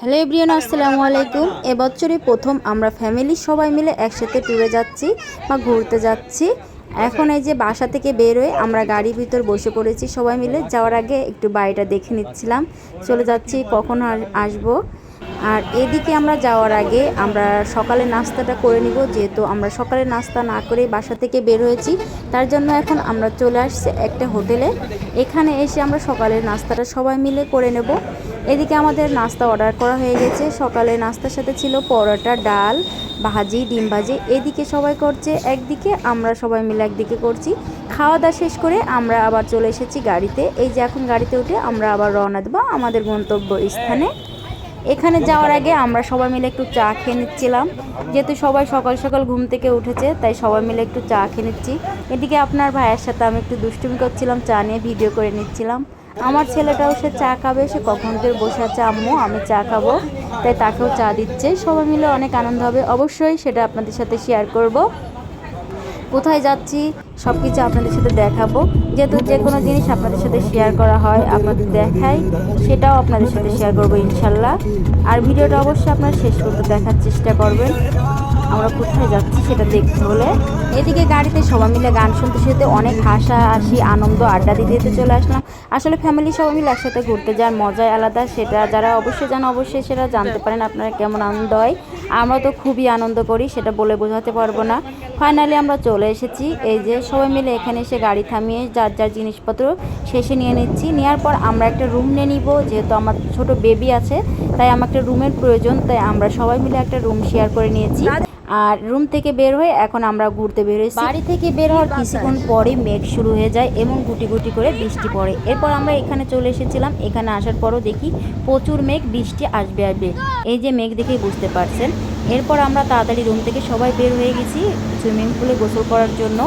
Hello everyone আসসালামু আলাইকুম। এবছরে প্রথম আমরা ফ্যামিলি সবাই মিলে একসাথে ট্যুরে যাচ্ছি বা ঘুরতে যাচ্ছি। এখন এই যে বাসা থেকে বের হয়ে আমরা গাড়ির ভিতর বসে পড়েছি সবাই মিলে। যাওয়ার আগে একটু বাড়িটা দেখে নিচ্ছিলাম। চলে যাচ্ছি কখন আর- আসব। আর এদিকে আমরা যাওয়ার আগে আমরা সকালে নাস্তাটা করে নিব। যেহেতু আমরা সকালে নাস্তা না করে বাসা থেকে বের হয়েছি তার জন্য এখন আমরা চলে আসছি একটা হোটেলে। এখানে এসে আমরা সকালের নাস্তাটা সবাই মিলে করে নেব। এদিকে আমাদের নাস্তা অর্ডার করা হয়ে গেছে। সকালে নাস্তার সাথে ছিল পরোটা, ডাল, ভাজি, ডিম ভাজি। এদিকে সবাই করছে, একদিকে আমরা সবাই মিলে একদিকে করছি। খাওয়া দাওয়া শেষ করে আমরা আবার চলে এসেছি গাড়িতে। এই যে এখন গাড়িতে উঠে আমরা আবার রওনা দেবো আমাদের গন্তব্য স্থানে। এখানে যাওয়ার আগে আমরা সবাই মিলে একটু চা খেয়ে নিচ্ছিলাম। যেহেতু সবাই সকাল সকাল ঘুম থেকে উঠেছে, তাই সবাই মিলে একটু চা খেয়ে নিচ্ছি। এদিকে আপনার ভাইয়ের সাথে আমি একটু দুষ্টুমি করছিলাম, চা নিয়ে ভিডিও করে নিচ্ছিলাম। আমার ছেলেটাও সে চা খাবে, সে কখন থেকে বসে আছে আম্মু, আমি চা খাব। তাই তাকেও চা দিচ্ছে। সবাই মিলে অনেক আনন্দ হবে। অবশ্যই সেটা আপনাদের সাথে শেয়ার করব। কোথায় যাচ্ছি? সব কিছু আপনাদের সাথে দেখাবো। যেহেতু যে কোনো জিনিস আপনাদের সাথে শেয়ার করা হয়, আপনাদের দেখাই, সেটাও আপনাদের সাথে শেয়ার করব ইনশাল্লাহ। আর ভিডিওটা অবশ্যই আপনারা শেষ করতে দেখার চেষ্টা করবেন। আমরা কোথায় যাচ্ছি সেটা দেখতে হলে। এদিকে গাড়িতে সবাই মিলে গান শুনতে শুনতে অনেক হাসা হাসি আনন্দ, আড্ডা দিতে দিতে চলে আসলাম। আসলে ফ্যামিলি সবাই মিলে একসাথে ঘুরতে যাওয়ার মজাই আলাদা। সেটা যারা অবশ্যই জানো, অবশ্যই সেটা জানতে পারেন আপনারা কেমন আনন্দ হয়। আমরা তো খুবই আনন্দ করি, সেটা বলে বোঝাতে পারব না। ফাইনালি আমরা চলে এসেছি। এই যে সবাই মিলে এখানে এসে গাড়ি থামিয়ে যার যার জিনিসপত্র শেষে নিয়ে নিচ্ছি। নেওয়ার পর আমরা একটা রুম নিয়ে নিব, যেহেতু আমার ছোট বেবি আছে, তাই আমার একটা রুমের প্রয়োজন, তাই আমরা সবাই মিলে একটা রুম শেয়ার করে নিয়েছি। আর রুম থেকে বের হয়ে এখন আমরা ঘুরতে বের হয়েছি। বাড়ি থেকে বের হওয়ার কিছুক্ষণ পরে মেঘ শুরু হয়ে যায় এবং গুটি গুটি করে বৃষ্টি পড়ে। এরপর আমরা এখানে চলে এসেছিলাম। এখানে আসার পরও দেখি প্রচুর মেঘ, বৃষ্টি আসবে আসবে। এই যে মেঘ দেখেই বুঝতে পারছেন। এরপর আমরা তাড়াতাড়ি রুম থেকে সবাই বের হয়ে গেছি সুইমিং পুলে গোসল করার জন্য।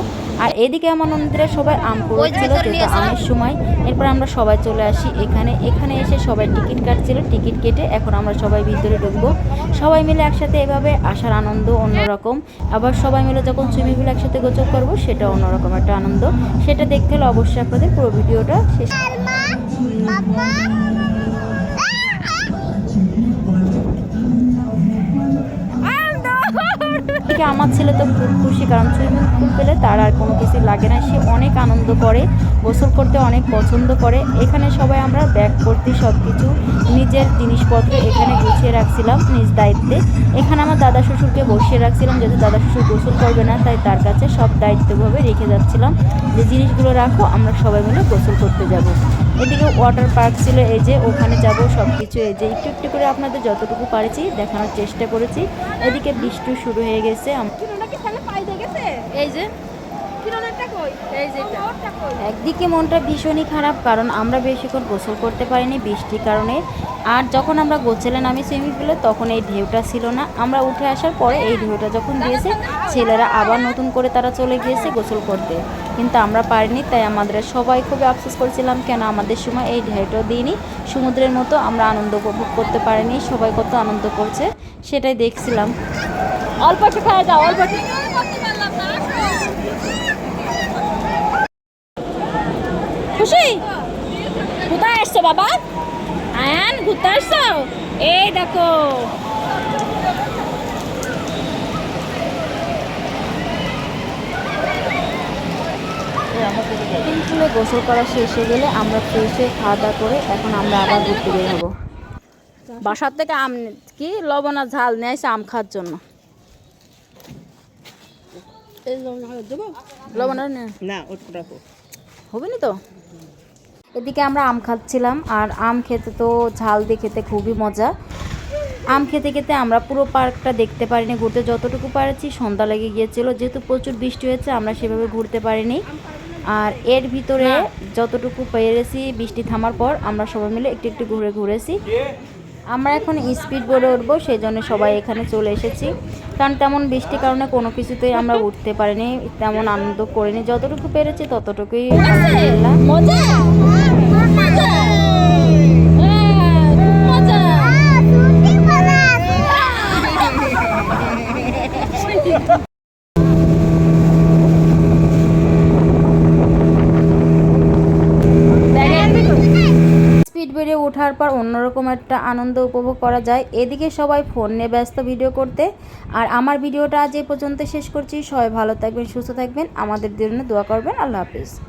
আর এদিকে আমার নন্দীরা সবাই আম করেছিল যেহেতু আমের সময় এরপর আমরা সবাই চলে আসি এখানে। এখানে এসে সবাই টিকিট কাটছিল টিকিট কেটে এখন আমরা সবাই ভিতরে ঢুকবো। সবাই মিলে একসাথে এভাবে আসার আনন্দ অন্যরকম। আবার সবাই মিলে যখন সুইমিং পুল একসাথে গোসল করব সেটা অন্যরকম একটা আনন্দ। সেটা দেখতে হলে অবশ্যই আপনাদের পুরো ভিডিওটা শেষ এদিকে আমার ছেলে তো খুব খুশি, কারণ সুইমিং পুল পেলে তার আর কোনো কিছু লাগে না। সে অনেক আনন্দ করে, গোসল করতে অনেক পছন্দ করে। এখানে সবাই আমরা ব্যাগ করতে সব কিছু নিজের জিনিসপত্র এখানে গুছিয়ে রাখছিলাম নিজ দায়িত্বে। এখানে আমার দাদা শ্বশুরকে বসিয়ে রাখছিলাম যেহেতু দাদা শ্বশুর গোসল করবে না, তাই তার কাছে সব দায়িত্বভাবে রেখে যাচ্ছিলাম। যে জিনিসগুলো রাখো, আমরা সবাই মিলে গোসল করতে যাব। এদিকে ওয়াটার পার্ক ছিল, এই যে ওখানে যাব সব কিছু এই যে একটু একটু করে আপনাদের যতটুকু পারেছি দেখানোর চেষ্টা করেছি। এদিকে বৃষ্টি শুরু হয়ে গেছে গেছে? এই যে। একদিকে মনটা ভীষণই খারাপ কারণ আমরা বেশিক্ষণ গোসল করতে পারিনি বৃষ্টির কারণে। আর যখন আমরা গোসলে নামি সুইমিং পুলে তখন এই ঢেউটা ছিল না। আমরা উঠে আসার পরে এই ঢেউটা যখন দিয়েছে ছেলেরা আবার নতুন করে তারা চলে গিয়েছে গোসল করতে। কিন্তু আমরা পারিনি তাই আমাদের সবাই খুবই আফসোস করেছিলাম কেন আমাদের সময় এই ঢেউটা দিইনি। সমুদ্রের মতো আমরা আনন্দ উপভোগ করতে পারিনি সবাই কত আনন্দ করছে সেটাই দেখছিলাম। অল্প একটু খাওয়া যাও অল্প একটু। খুশি? কোথায় আসছো বাবা? আয়ান ঘুরতে আসছো? এই দেখো। পুলে গোসল করা শেষ হয়ে গেলে আমরা ফ্রেশ হয়ে খাওয়া দাওয়া করে এখন আমরা আবার ঘুরতে বের হব। বাসার থেকে আম কি লবণ আর ঝাল নিয়ে আসে আম খাওয়ার জন্য। লবণ না হবে না তো? এদিকে আমরা আম খাচ্ছিলাম আর আম খেতে তো ঝাল দিয়ে খেতে খুবই মজা। আম খেতে খেতে আমরা পুরো পার্কটা দেখতে পারিনি ঘুরতে যতটুকু পারেছি সন্ধ্যা লেগে গিয়েছিল। যেহেতু প্রচুর বৃষ্টি হয়েছে আমরা সেভাবে ঘুরতে পারিনি। আর এর ভিতরে যতটুকু পেরেছি বৃষ্টি থামার পর আমরা সবাই মিলে একটু একটু ঘুরে ঘুরেছি। আমরা এখন স্পিড বোর্ডে উঠবো সেই জন্য সবাই এখানে চলে এসেছি। কারণ তেমন বৃষ্টির কারণে কোনো কিছুতেই আমরা উঠতে পারিনি তেমন আনন্দ করিনি। যতটুকু পেরেছি ততটুকুই আলহামদুলিল্লাহ স্পিড বেড়ে ওঠার পর অন্যরকম একটা আনন্দ উপভোগ করা যায়। এদিকে সবাই ফোন নিয়ে ব্যস্ত ভিডিও করতে। আর আমার ভিডিওটা আজ এই পর্যন্ত শেষ করছি। সবাই ভালো থাকবেন, সুস্থ থাকবেন। আমাদের জন্য দোয়া করবেন। আল্লাহ হাফিজ।